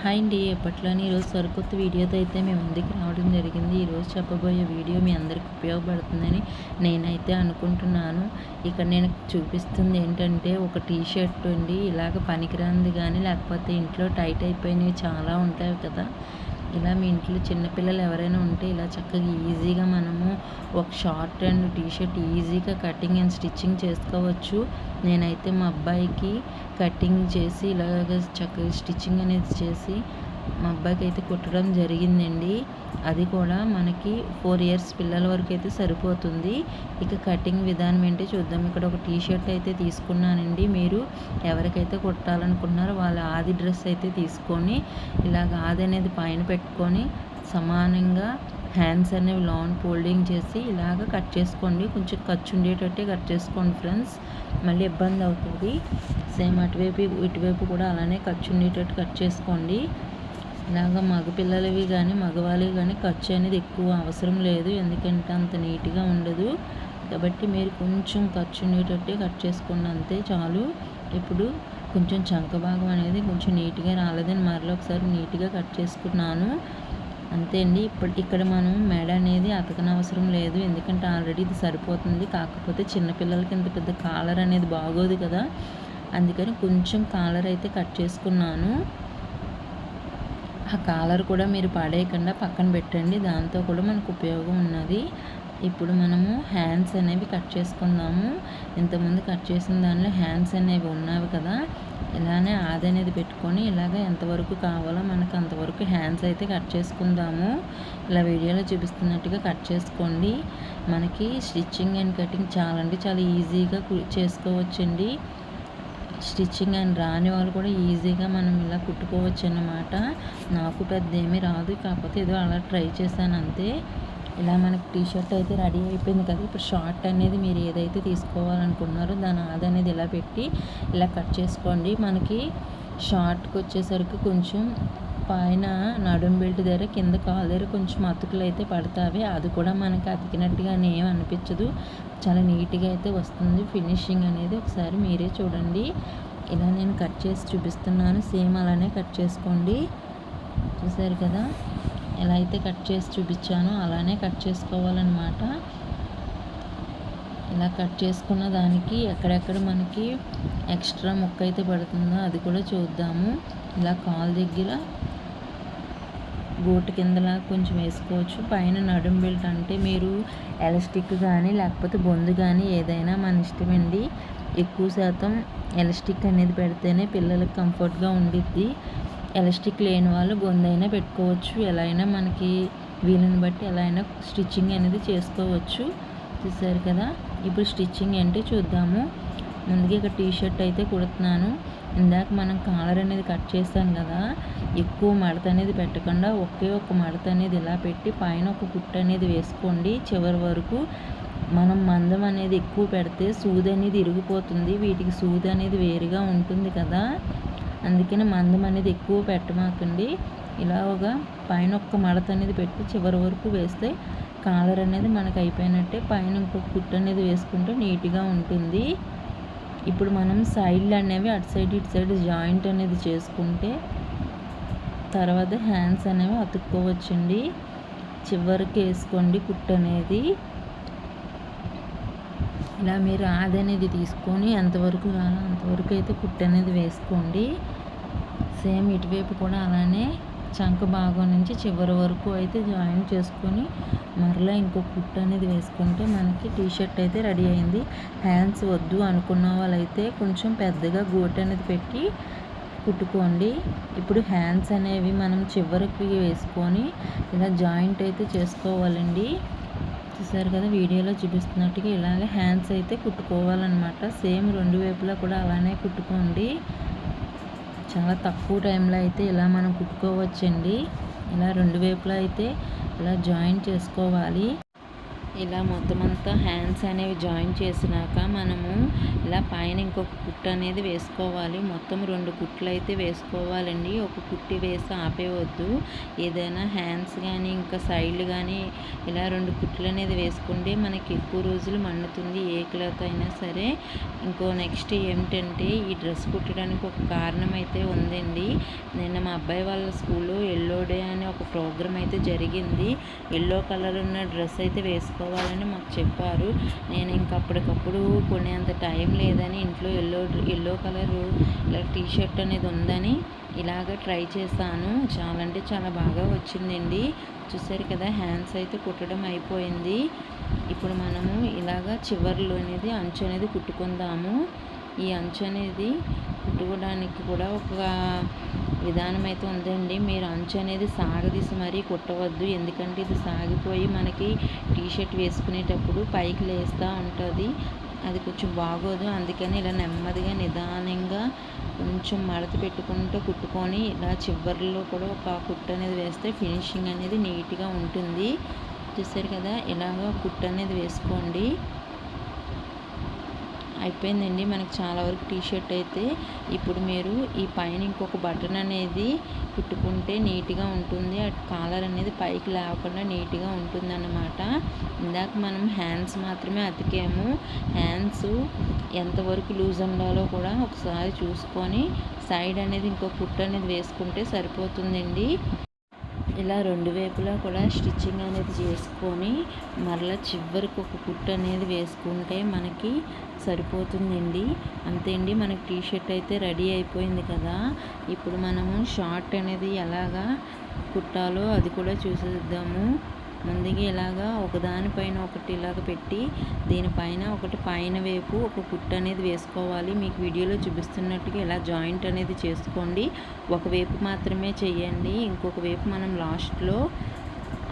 Hi అండి. ఎప్పట్లోని ఈరోజు సరికొత్త వీడియోతో అయితే మేము ముందుకు రావడం జరిగింది. ఈరోజు చెప్పబోయే వీడియో మీ అందరికి ఉపయోగపడుతుందని నేనైతే అనుకుంటున్నాను. ఇక్కడ నేను చూపిస్తుంది ఏంటంటే ఒక టీ షర్ట్ అండి. ఇలాగ పనికిరాంది కానీ లేకపోతే ఇంట్లో టైట్ అయిపోయినవి చాలా ఉంటాయి కదా. ఇలా మీ ఇంట్లో చిన్నపిల్లలు ఎవరైనా ఉంటే ఇలా చక్కగా ఈజీగా మనము ఒక షార్ట్ అండ్ టీషర్ట్ ఈజీగా కటింగ్ అండ్ స్టిచ్చింగ్ చేసుకోవచ్చు. నేనైతే మా అబ్బాయికి కటింగ్ చేసి ఇలాగ చక్కగా స్టిచ్చింగ్ అనేది చేసి మా అబ్బాయికి అయితే కుట్టడం జరిగిందండి. అది కూడా మనకి ఫోర్ ఇయర్స్ పిల్లల వరకు అయితే సరిపోతుంది. ఇక కటింగ్ విధానం ఏంటి చూద్దాం. ఇక్కడ ఒక టీ షర్ట్ అయితే తీసుకున్నానండి. మీరు ఎవరికైతే కుట్టాలనుకున్నారో వాళ్ళ ఆది డ్రెస్ అయితే తీసుకొని ఇలాగ ఆది అనేది పైన పెట్టుకొని సమానంగా హ్యాండ్స్ అనేవి లాంగ్ ఫోల్డింగ్ చేసి ఇలాగ కట్ చేసుకోండి. కొంచెం ఖర్చు ఉండేటట్టే కట్ చేసుకోండి ఫ్రెండ్స్. మళ్ళీ ఇబ్బంది అవుతుంది. సేమ్ అటువైపు ఇటువైపు కూడా అలానే ఖర్చు ఉండేటట్టు కట్ చేసుకోండి. ఇలాగ మగపిల్లలవి కానీ మగవాళ్ళవి కానీ ఖర్చు అనేది ఎక్కువ అవసరం లేదు. ఎందుకంటే అంత నీట్గా ఉండదు. కాబట్టి మీరు కొంచెం ఖర్చు ఉండేటట్టే కట్ చేసుకోండి అంతే చాలు. ఇప్పుడు కొంచెం చంక భాగం అనేది కొంచెం నీట్గా రాలేదని మరలో ఒకసారి నీట్గా కట్ చేసుకున్నాను. అంతే అండి. ఇప్పుడు ఇక్కడ మనం మెడ అనేది అతకన అవసరం లేదు. ఎందుకంటే ఆల్రెడీ ఇది సరిపోతుంది. కాకపోతే చిన్నపిల్లలకి ఇంత పెద్ద కాలర్ అనేది బాగోదు కదా. అందుకని కొంచెం కాలర్ అయితే కట్ చేసుకున్నాను. ఆ కాలర్ కూడా మీరు పాడేయకుండా పక్కన పెట్టండి. దాంతో కూడా మనకు ఉపయోగం ఉన్నది. ఇప్పుడు మనము హ్యాండ్స్ అనేవి కట్ చేసుకుందాము. ఇంతకుముందు కట్ చేసిన దానిలో హ్యాండ్స్ అనేవి ఉన్నవి కదా. ఇలానే ఆది అనేది పెట్టుకొని ఇలాగ ఎంతవరకు కావాలో మనకు అంతవరకు హ్యాండ్స్ అయితే కట్ చేసుకుందాము. ఇలా వీడియోలో చూపిస్తున్నట్టుగా కట్ చేసుకోండి. మనకి స్టిచ్చింగ్ అండ్ కటింగ్ చాలా అంటే చాలా ఈజీగా చేసుకోవచ్చండి. స్టిచ్చింగ్ అని రాని వాళ్ళు కూడా ఈజీగా మనం ఇలా కుట్టుకోవచ్చు అన్నమాట. నాకు పెద్ద ఏమీ రాదు కాకపోతే ఏదో అలా ట్రై చేశాను అంతే. ఇలా మనకి టీ షర్ట్ అయితే రెడీ అయిపోయింది కదా. ఇప్పుడు షార్ట్ అనేది మీరు ఏదైతే తీసుకోవాలనుకున్నారో దాని ఆది అనేది ఇలా పెట్టి ఇలా కట్ చేసుకోండి. మనకి షార్ట్కి వచ్చేసరికి కొంచెం పైన నడుం బెల్ట్ దగ్గర కింద కాలు దగ్గర కొంచెం అతుకులు అయితే పడతావి. అది కూడా మనకి అతికినట్టుగా ఏం అనిపించదు. చాలా నీట్గా అయితే వస్తుంది. ఫినిషింగ్ అనేది ఒకసారి మీరే చూడండి. ఇలా నేను కట్ చేసి చూపిస్తున్నాను. సేమ్ అలానే కట్ చేసుకోండి. చూసారు కదా? ఎలా అయితే కట్ చేసి చూపించానో అలానే కట్ చేసుకోవాలన్నమాట. ఇలా కట్ చేసుకున్న దానికి ఎక్కడెక్కడ మనకి ఎక్స్ట్రా ముక్క అయితే పడుతుందో అది కూడా చూద్దాము. ఇలా కాల్ దగ్గర గోటు కిందలా కొంచెం వేసుకోవచ్చు. పైన నడుం బెల్ట్ అంటే మీరు ఎలాస్టిక్ కానీ లేకపోతే బొందు కానీ ఏదైనా మన ఇష్టమండి ఎక్కువ శాతం ఎలాస్టిక్ అనేది పెడితేనే పిల్లలకు కంఫర్ట్గా ఉండిద్ది. ఎలాస్టిక్ లేని వాళ్ళు బొందైనా పెట్టుకోవచ్చు. ఎలా అయినా మనకి వీలుని బట్టి ఎలా అయినా స్టిచ్చింగ్ అనేది చేసుకోవచ్చు. చూసారు కదా? ఇప్పుడు స్టిచ్చింగ్ ఏంటి చూద్దాము. ముందుగా ఇక్కడ టీ షర్ట్ అయితే కుడుతున్నాను. ఇందాక మనం కాలర్ అనేది కట్ చేస్తాం కదా ఎక్కువ మడత అనేది పెట్టకుండా ఒకే ఒక మడత అనేది ఇలా పెట్టి పైన ఒక కుట్టు అనేది వేసుకోండి. చివరి వరకు మనం మందం అనేది ఎక్కువ పెడితే సూది అనేది ఇరిగిపోతుంది. వీటికి సూది అనేది వేరుగా ఉంటుంది కదా. అందుకని మందం అనేది ఎక్కువ పెట్టమాకండి. ఇలా ఒక పైన ఒక్క మడత అనేది పెట్టి చివరి వరకు వేస్తే కాలర్ అనేది మనకు అయిపోయినట్టే పైన ఇంకొక కుట్టు అనేది వేసుకుంటే నీట్గా ఉంటుంది. ఇప్పుడు మనం సైడ్లు అనేవి అటు సైడ్ ఇటు సైడ్ జాయింట్ అనేది చేసుకుంటే తర్వాత హ్యాండ్స్ అనేవి అతుక్కోవచ్చండి. చివరికి వేసుకోండి కుట్ అనేది. ఇలా మీరు ఆది అనేది తీసుకొని ఎంతవరకు కావాలో అంతవరకు అయితే కుట్ అనేది వేసుకోండి. సేమ్ ఇటువైపు కూడా అలానే చంక భాగం నుంచి చివరి వరకు అయితే జాయిన్ చేసుకొని మరలా ఇంకో కుట్టు అనేది వేసుకుంటే మనకి టీ షర్ట్ అయితే రెడీ అయింది. హ్యాండ్స్ వద్దు అనుకున్న వాళ్ళైతే కొంచెం పెద్దగా గోట్ అనేది పెట్టి కుట్టుకోండి. ఇప్పుడు హ్యాండ్స్ అనేవి మనం చివరికి వేసుకొని ఇలా జాయింట్ అయితే చేసుకోవాలండి. చూసారు కదా వీడియోలో చూపిస్తున్నట్టుగా ఇలాగే హ్యాండ్స్ అయితే కుట్టుకోవాలన్నమాట. సేమ్ రెండు వైపులా కూడా అలానే కుట్టుకోండి. చాలా తక్కువ టైంలో అయితే ఇలా మనం కుట్టుకోవచ్చండి. ఇలా రెండు వైపులా అయితే ఇలా జాయిన్ చేసుకోవాలి. ఇలా మొత్తం అంతా హ్యాండ్స్ అనేవి జాయిన్ చేసినాక మనము ఇలా పైన ఇంకొక కుట్టు అనేది వేసుకోవాలి. మొత్తం రెండు కుట్లు అయితే వేసుకోవాలండి. ఒక కుట్టి వేసి ఆపేయవద్దు ఏదైనా హ్యాండ్స్ కానీ ఇంకా సైడ్లు కానీ ఇలా రెండు కుట్లు అనేది వేసుకుంటే మనకి ఎక్కువ రోజులు మన్నుతుంది ఏ క్లాత్ అయినా సరే. ఇంకో నెక్స్ట్ ఏమిటంటే ఈ డ్రెస్ కుట్టడానికి ఒక కారణం అయితే ఉందండి. నిన్న మా అబ్బాయి వాళ్ళ స్కూల్లో ఎల్లో డే అనే ఒక ప్రోగ్రామ్ అయితే జరిగింది. ఎల్లో కలర్ ఉన్న డ్రెస్ అయితే వేసుకో తీసుకోవాలని మాకు చెప్పారు. నేను ఇంకప్పటికప్పుడు కొనేంత టైం లేదని ఇంట్లో ఎల్లో ఎల్లో కలరు ఇలా టీ షర్ట్ అనేది ఉందని ఇలాగ ట్రై చేశాను. చాలా అంటే చాలా బాగా వచ్చిందండి. చూసారు కదా హ్యాండ్స్ అయితే కుట్టడం అయిపోయింది. ఇప్పుడు మనము ఇలాగ చివర్లు అనేది అంచు అనేది కుట్టుకుందాము. ఈ అంచు అనేది కుట్టుకోవడానికి కూడా ఒక విధానం అయితే ఉందండి. మీరు అంచు అనేది సాగదీసి మరీ కుట్టవద్దు. ఎందుకంటే ఇది సాగిపోయి మనకి టీషర్ట్ వేసుకునేటప్పుడు పైకి లేస్తూ ఉంటుంది. అది కొంచెం బాగోదు. అందుకని ఇలా నెమ్మదిగా నిదానంగా కొంచెం మడత పెట్టుకుంటూ కుట్టుకొని ఇలా చివరిలో కూడా ఒక కుట్టు అనేది వేస్తే ఫినిషింగ్ అనేది నీట్గా ఉంటుంది. చూసారు కదా? ఇలాగ కుట్టు అనేది వేసుకోండి. అయిపోయిందండి. మనకు చాలా వరకు టీ షర్ట్ అయితే ఇప్పుడు మీరు ఈ పైన ఇంకొక బటన్ అనేది కుట్టుకుంటే నీట్గా ఉంటుంది. అటు కాలర్ అనేది పైకి లేకుండా నీట్గా ఉంటుంది అన్నమాట ఇందాక మనం హ్యాండ్స్ మాత్రమే అతికాము. హ్యాండ్స్ ఎంతవరకు లూజ్ ఉండాలో కూడా ఒకసారి చూసుకొని సైడ్ అనేది ఇంకో కుట్టు అనేది వేసుకుంటే సరిపోతుందండి. ఇలా రెండు వైపులా కూడా స్టిచ్చింగ్ అనేది చేసుకొని మరలా చివరికి ఒక కుట్టు అనేది వేసుకుంటే మనకి సరిపోతుందండి. అంతే అండి మనకి టీ షర్ట్ అయితే రెడీ అయిపోయింది కదా. ఇప్పుడు మనము షార్ట్ అనేది ఎలాగా కుట్టాలో అది కూడా చూసేద్దాము. ముందుగా ఇలాగా ఒకదానిపైన ఒకటి ఇలాగ పెట్టి దీనిపైన ఒకటి పైన వైపు ఒక కుట్టు అనేది వేసుకోవాలి. మీకు వీడియోలో చూపిస్తున్నట్టుగా ఇలా జాయింట్ అనేది చేసుకోండి. ఒకవైపు మాత్రమే చేయండి. ఇంకొక వైపు మనం లాస్ట్లో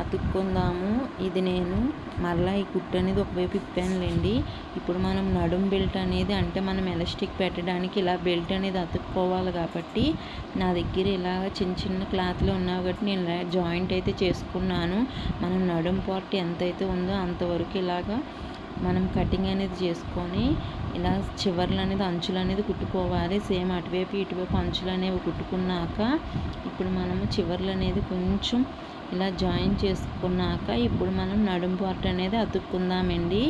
అతుక్కుందాము. ఇది నేను మరలా ఈ కుట్టు అనేది ఒకవైపు ఇప్పానులేండి. ఇప్పుడు మనం నడుం బెల్ట్ అనేది అంటే మనం ఎలాస్టిక్ పెట్టడానికి ఇలా బెల్ట్ అనేది అతుక్కోవాలి కాబట్టి నా దగ్గర ఇలా చిన్న చిన్న క్లాత్లు ఉన్నాయి కాబట్టి నేను ఇలా జాయింట్ అయితే చేసుకున్నాను. మనం నడుం పార్ట్ ఎంతైతే ఉందో అంతవరకు ఇలాగా మనం కటింగ్ అనేది చేసుకొని ఇలా చివర్లు అనేది అంచులు అనేది కుట్టుకోవాలి. సేమ్ అటువైపు ఇటువైపు అంచులు అనేవి కుట్టుకున్నాక ఇప్పుడు మనము చివర్లు అనేది కొంచెం ఇలా జాయిన్ చేసుకున్నాక ఇప్పుడు మనం నడుము పార్ట్ అనేది అతుక్కుందామండి.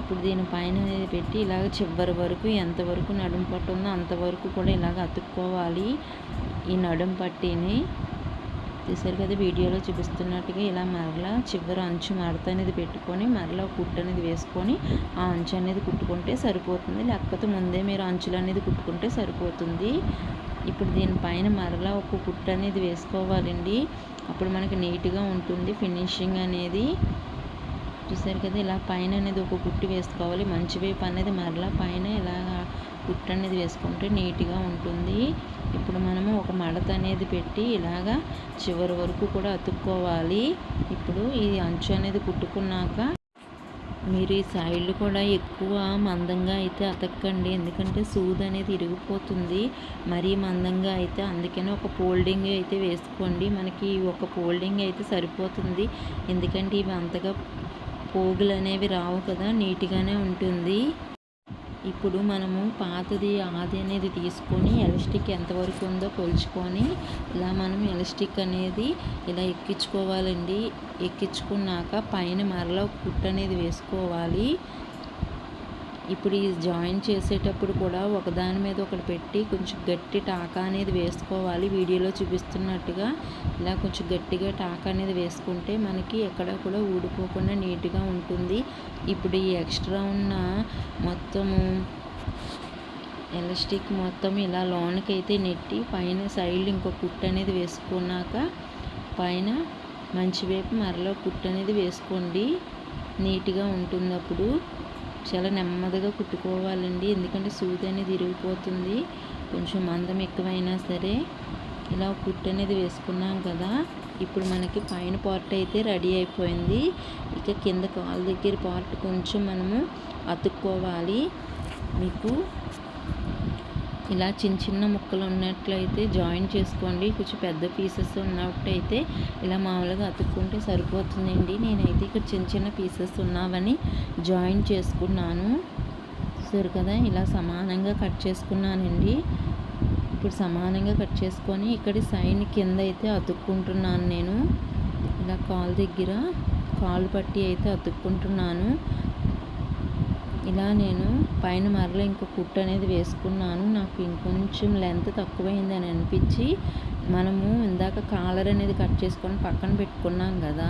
ఇప్పుడు దీని పైన అనేది పెట్టి ఇలాగ చివరి వరకు ఎంతవరకు నడుము పట్టు ఉందో అంతవరకు కూడా ఇలాగ అతుక్కోవాలి. ఈ నడుము పట్టిని చూసారు కదా వీడియోలో చూపిస్తున్నట్టుగా ఇలా మరలా చివరి అంచు మడత అనేది పెట్టుకొని మరలా కుట్టు అనేది వేసుకొని ఆ అంచు అనేది కుట్టుకుంటే సరిపోతుంది. లేకపోతే ముందే మీరు అంచులు అనేది కుట్టుకుంటే సరిపోతుంది. ఇప్పుడు దీనిపైన మరలా ఒక కుట్టు అనేది వేసుకోవాలండి. అప్పుడు మనకి నీట్గా ఉంటుంది ఫినిషింగ్ అనేది. చూసారు కదా ఇలా పైన అనేది ఒక కుట్టు వేసుకోవాలి. మంచి వైపు అనేది మరలా పైన ఇలా కుట్టు అనేది వేసుకుంటే నీట్గా ఉంటుంది. ఇప్పుడు మనము ఒక మడత అనేది పెట్టి ఇలాగా చివరి వరకు కూడా అతుక్కోవాలి. ఇప్పుడు ఈ అంచు అనేది కుట్టుకున్నాక మీరు ఈ సైడ్లు కూడా ఎక్కువ మందంగా అయితే అతక్కండి. ఎందుకంటే సూది అనేది ఇరిగిపోతుంది. మరీ మందంగా అయితే అందుకనే ఒక ఫోల్డింగ్ అయితే వేసుకోండి. మనకి ఒక ఫోల్డింగ్ అయితే సరిపోతుంది. ఎందుకంటే ఇవి అంతగా పోగులు అనేవి రావు కదా నీట్గానే ఉంటుంది. ఇప్పుడు మనము పాతది ఆది అనేది తీసుకొని ఎలస్టిక్ ఎంతవరకు ఉందో కొలుచుకొని ఇలా మనం ఎలస్టిక్ అనేది ఇలా ఎక్కించుకోవాలండి. ఎక్కించుకున్నాక పైన మరలా కుట్టు అనేది వేసుకోవాలి. ఇప్పుడు ఈ జాయిన్ చేసేటప్పుడు కూడా ఒకదాని మీద ఒకటి పెట్టి కొంచెం గట్టి టాకా అనేది వేసుకోవాలి. వీడియోలో చూపిస్తున్నట్టుగా ఇలా కొంచెం గట్టిగా టాకా అనేది వేసుకుంటే మనకి ఎక్కడ కూడా ఊడిపోకుండా నీట్గా ఉంటుంది. ఇప్పుడు ఈ ఎక్స్ట్రా ఉన్న మొత్తము ఎలాస్టిక్ మొత్తం ఇలా లోనకి అయితే నెట్టి పైన సైడ్ ఇంకో కుట్టు అనేది వేసుకున్నాక పైన మంచి వైపు మరలో కుట్టు అనేది వేసుకోండి. నీట్గా ఉంటుంది అప్పుడు చాలా నెమ్మదిగా కుట్టుకోవాలండి. ఎందుకంటే సూది అనేది ఇరిగిపోతుంది. కొంచెం మందం ఎక్కువైనా సరే ఇలా కుట్టు అనేది వేసుకున్నాం కదా. ఇప్పుడు మనకి పైన పార్ట్ అయితే రెడీ అయిపోయింది. ఇక కింద కాలు దగ్గర పార్ట్ కొంచెం మనము అతుక్కోవాలి. మీకు ఇలా చిన్న చిన్న ముక్కలు ఉన్నట్లయితే జాయిన్ చేసుకోండి. కొంచెం పెద్ద పీసెస్ ఉన్నట్టయితే ఇలా మామూలుగా అతుక్కుంటే సరిపోతుందండి. నేనైతే ఇక్కడ చిన్న చిన్న పీసెస్ ఉన్నావని జాయిన్ చేసుకున్నాను. చూసారు కదా ఇలా సమానంగా కట్ చేసుకున్నానండి. ఇప్పుడు సమానంగా కట్ చేసుకొని ఇక్కడ సైన్ కింద అయితే అతుక్కుంటున్నాను నేను. ఇలా కాలు దగ్గర కాలు పట్టి అయితే అతుక్కుంటున్నాను. ఇలా నేను పైన మరల ఇంకో కుట్టు అనేది వేసుకున్నాను. నాకు ఇంకొంచెం లెంత్ తక్కువైంది అని అనిపించి మనము ఇందాక కాలర్ అనేది కట్ చేసుకొని పక్కన పెట్టుకున్నాం కదా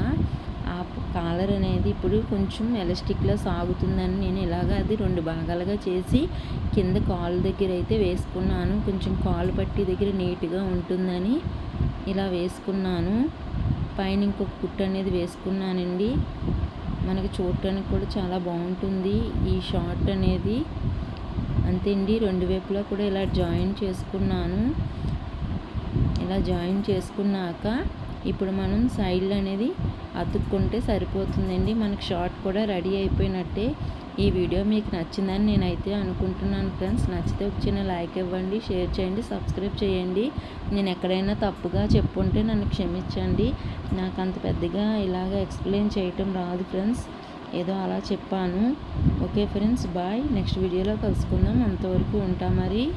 ఆ కాలర్ అనేది ఇప్పుడు కొంచెం ఎలస్టిక్లో సాగుతుందని నేను ఇలాగ అది రెండు భాగాలుగా చేసి కింద కాలు దగ్గర అయితే వేసుకున్నాను. కొంచెం కాలు పట్టి దగ్గర నీట్గా ఉంటుందని ఇలా వేసుకున్నాను. పైన ఇంకొక కుట్టు అనేది వేసుకున్నానండి. మనకి చూడటానికి కూడా చాలా బాగుంటుంది ఈ షార్ట్ అనేది. అంతే అండి రెండు వైపులా కూడా ఇలా జాయిన్ చేసుకున్నాను. ఇలా జాయిన్ చేసుకున్నాక ఇప్పుడు మనం సైడ్లు అనేది అతుక్కుంటే సరిపోతుందండి. మనకి షార్ట్ కూడా రెడీ అయిపోయినట్టే. ఈ వీడియో మీకు నచ్చిందని నేనైతే అనుకుంటున్నాను ఫ్రెండ్స్. నచ్చితే ఒక చిన్న లైక్ ఇవ్వండి షేర్ చేయండి సబ్స్క్రైబ్ చేయండి. నేను ఎక్కడైనా తప్పుగా చెప్పుంటే నన్ను క్షమించండి. నాకు అంత పెద్దగా ఇలాగ ఎక్స్ప్లెయిన్ చేయటం రాదు ఫ్రెండ్స్. ఏదో అలా చెప్పాను. Okay friends bye. నెక్స్ట్ వీడియోలో కలుసుకుందాం. అంతవరకు ఉంటా మరి.